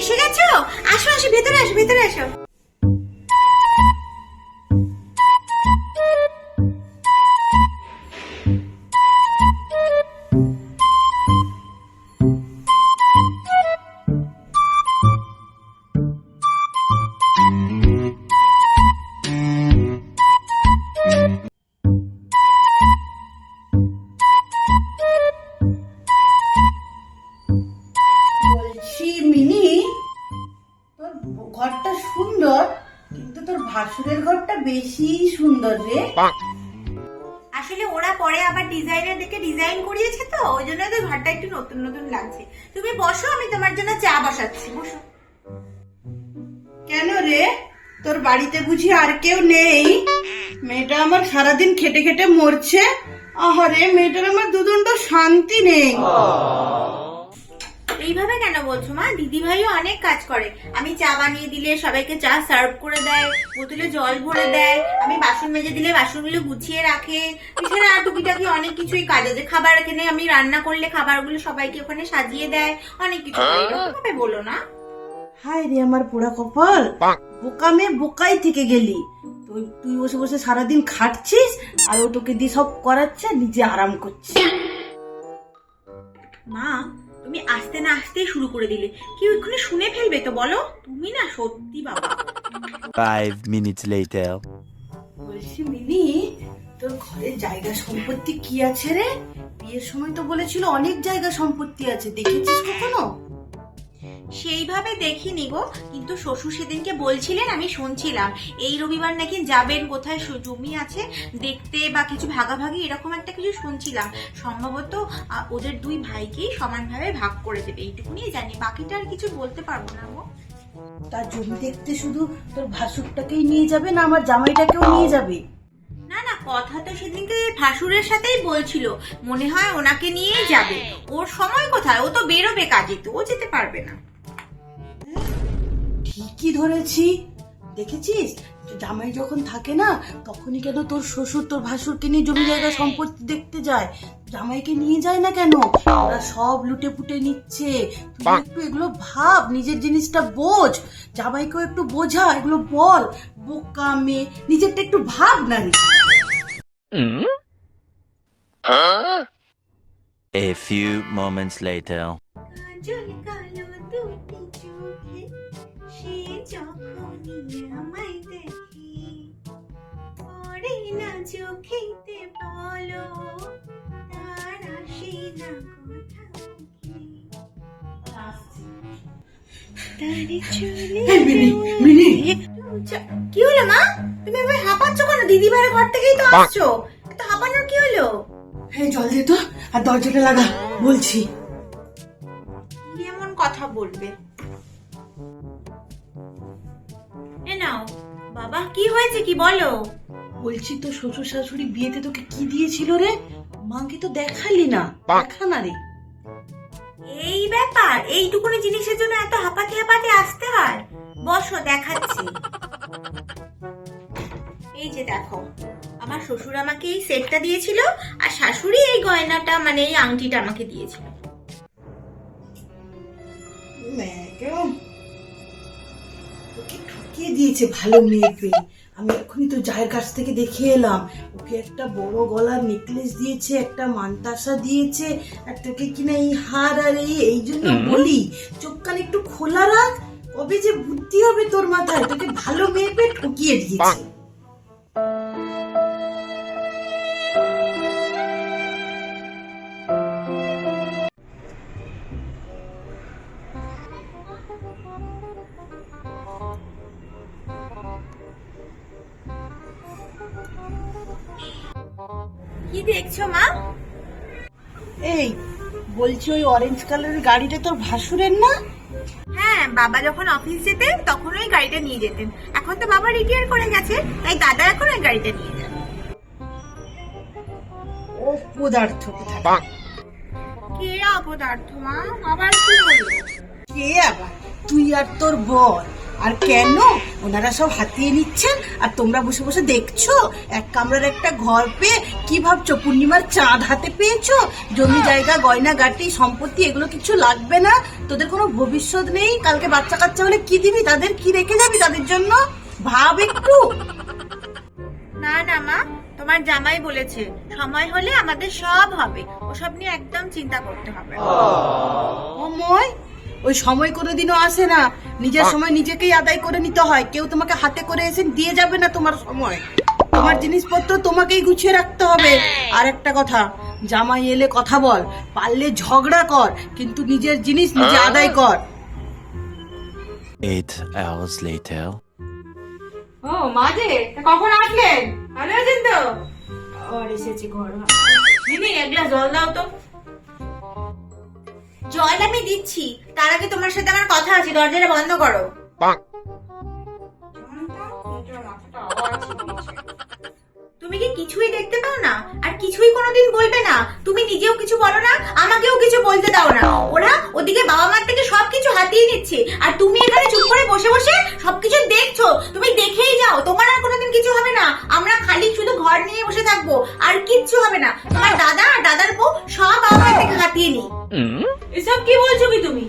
এসে গেছো? আসো আসো ভেতরে আসো ভেতরে আসো। তোর ভাসুরের ঘরটা বেশি সুন্দর রে। আসলে ওরা পরে আবার ডিজাইনের দেখে ডিজাইন করিয়েছে তো ওই জন্য তো ঘরটা একটু নতুন নতুন লাগছে। তুমি বসো আমি তোমার জন্য চা বসাচ্ছি বসো। কেন রে? তোর বাড়িতে বুঝি আর কেউ নেই? মেয়েটা আমার সারাদিন খেটে খেটে মরছে? আহারে মেয়েটার আমার দুদণ্ড শান্তি নেই। এইভাবে কেন বলছো মা? দিদি ভাইও অনেক কাজ করে। আমি চা বানিয়ে দিলে সবাইকে চা সার্ভ করে দেয় বোতলে জল ভরে দেয় আমি বাসন মেজে দিলে বাসনগুলো গুছিয়ে রাখে। এছাড়া আর টুকিটাকি অনেক কিছুই কাজ আছে। খাবার এখানে আমি রান্না করলে খাবারগুলো সবাইকে ওখানে সাজিয়ে দেয় অনেক কিছু। করে। এরকম ভাবে বলো না। হায় রে আমার পোড়া কপাল। বোকা মেয়ে বোকাই থেকে গেলি। তুই তুই বসে বসে সারাদিন খাটছিস আর ও তোকে দিয়ে সব করাচ্ছে নিজে আরাম করছিস মা তুমি আসতে না আসতেই শুরু করে দিলে। কেউ এক্ষুনি শুনে ফেলবে তো বলো? তুমি না সত্যি বাবা। 5 মিনিটস লেটার বলছি মিনি তোর ঘরে জায়গা সম্পত্তি কি আছে রে? বিয়ের সময় তো বলেছিল অনেক জায়গা সম্পত্তি আছে। দেখেছিস কখনো? সেইভাবে দেখিনি গো কিন্তু শ্বশুর সেদিনকে বলছিলেন আমি শুনছিলাম। এই রবিবার নাকি যাবেন কোথায়? জমি আছে দেখতে বা কিছু ভাগাভাগি এরকম একটা কিছু শুনছিলাম। সম্ভবত ওদের দুই ভাইকেই সমানভাবে ভাগ করে দেবে এইটুকুনি জানি। বাকিটা আর কিছু বলতে পারব না গো। তার জমি দেখতে শুধু তোর ভাসুরটাকেই নিয়ে যাবে না আমার জামাইটাকেও নিয়ে যাবে? না না কথা তো সেদিনকে ভাসুরের সাথেই বলছিল। মনে হয় ওনাকে নিয়েই যাবে। ওর সময় কোথায়? ও তো বেরোবে কাজে তো ও যেতে পারবে না। ঠিকই ধরেছি? দেখেছিস? জামাই যখন থাকে না তখনই কেন তোর শ্বশুর তোর ভাসুরকে নিয়ে জমি জায়গা সম্পত্তি দেখতে যায়? জামাইকে নিয়ে যায় না কেন? ওরা সব লুটে পুটে নিচ্ছে। তুই একটু এগুলো ভাব নিজের জিনিসটা বোঝ। জামাইকেও একটু বোঝা এগুলো বল। বোকা মেয়ে নিজেরটা একটু ভাব না রে A few moments later. যখনই আমায় দেখে পড়ে না চোখেতে বলো তার আসে না কথা কি হলো মা? তুমি এবার হাঁপাচ্ছ কেন? দিদি ভাইয়ের ঘর থেকেই তো আসছো। তো হাঁপানোর কি হলো? হ্যাঁ জল দে তো আর দরজাটা লাগা বলছি। এমন কথা বলবে। নাও। বাবা কি হয়েছে কি বলো? বলছি তো শ্বশুর শাশুড়ি বিয়েতে তোকে কি দিয়েছিল রে? মাকে তো দেখালি না। দেখা না রে। এই ব্যাপার এইটুকুনি জিনিসের জন্য এত হাঁপাতে হাঁপাতে আসতে হয়? বসো দেখাচ্ছি। এই যে দেখো আমার শ্বশুর আমাকে এই সেটটা দিয়েছিল আর শাশুড়ি এই গয়নাটা মানে এই আংটিটা আমাকে দিয়েছিল। ম্যাডাম ঠকিয়ে দিয়েছে ভালো মেয়েকে? পেয়ে আমি এক্ষুনি তো জায়ের কাছ থেকে দেখে এলাম। ওকে একটা বড় গলার নেকলেস দিয়েছে একটা মান্তাসা দিয়েছে আর তোকে কিনা এই হার আর এই এই জন্য বলি চোখ কান একটু খোলা রাখ কবে যে বুদ্ধি হবে তোর মাথায় তোকে ভালো মেয়ে পেয়ে ঠকিয়ে দিয়েছে। কি দেখছ মা? এই বলছি ওই অরেঞ্জ কালারের গাড়িটা তোর ভাসুরের না? হ্যাঁ বাবা যখন অফিস যেতেন তখন ওই গাড়িটা নিয়ে যেতেন। এখন তো বাবা রিটায়ার করে গেছে তাই দাদা এখন ওই গাড়িটা নিয়ে যান। ও পদার্থ কোথায়? কে অপদার্থ মা? আবার কি হলো? কে আবার? তুই আর তোর বর। আর কেন? ওনারা সব হাতিয়ে নিচ্ছেন আর তোমরা বসে বসে দেখছ এক কামরার একটা ঘর পেয়ে কি ভাবছ? পূর্ণিমার চাঁদ হাতে পেয়েছ? জমি জায়গা গয়না গাটি সম্পত্তি এগুলো কিছু লাগবে না? তোদের কোনো ভবিষ্যৎ নেই? কালকে বাচ্চা কাচ্চা হলে কি দিবি? তাদের কি রেখে যাবি তাদের জন্য? ভাব একটু। না না মা তোমার জামাই বলেছে সময় হলে আমাদের সব হবে। ওসব নিয়ে একদম চিন্তা করতে হবে। না। ওই সময় কোনোদিনও আসে না। নিজের সময় নিজেকেই আদায় করে নিতে হয়। কেউ তোমাকে হাতে করে এসে দিয়ে যাবে না তোমার সময়। তোমার জিনিসপত্র তোমাকেই গুছিয়ে রাখতে হবে। আর একটা কথা জামাই এলে কথা বল পারলে ঝগড়া কর কিন্তু নিজের জিনিস নিজে আদায় কর। Eight hours later. ও মাঝে কখন আসলেন? ভালো আছেন তো? এসেছি ঘর। এক গ্লাস জল দাও তো। জল আমি দিচ্ছি। তার আগে তোমার সাথে আমার কথা আছে দরজাটা বন্ধ করো। তুমি কি কিছুই দেখতে পাও না? আর কিছুই কোনোদিন বলবে না। তুমি নিজেও কিছু বলো না আমাকেও কিছু বলতে দাও না। ওরা ওদিকে বাবা মার থেকে সবকিছু হাতিয়ে নিচ্ছে। আর তুমি এখানে চুপ করে বসে বসে সবকিছু দেখছ। তুমি দেখেই যাও। তোমার আর কোনোদিন কিছু হবে না আমরা খালি শুধু ঘর নিয়ে বসে থাকব আর কিচ্ছু হবে না। তোমার দাদা আর দাদার বউ সব আমার মার থেকে হাতিয়ে নি এসব কি বলছো কি তুমি?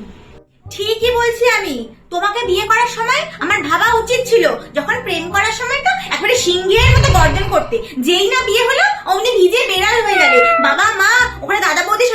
ঠিকই বলছি আমি। তোমাকে বিয়ে করার সময় আমার ভাবা উচিত ছিল যখন প্রেম করার সময় তো একবারে সিংহের মতো গর্জন করতে। যেই না বিয়ে হলো অমনি ভিজে বেড়াল হয়ে যাবে। বাবা মা ওখানে দাদা বৌদির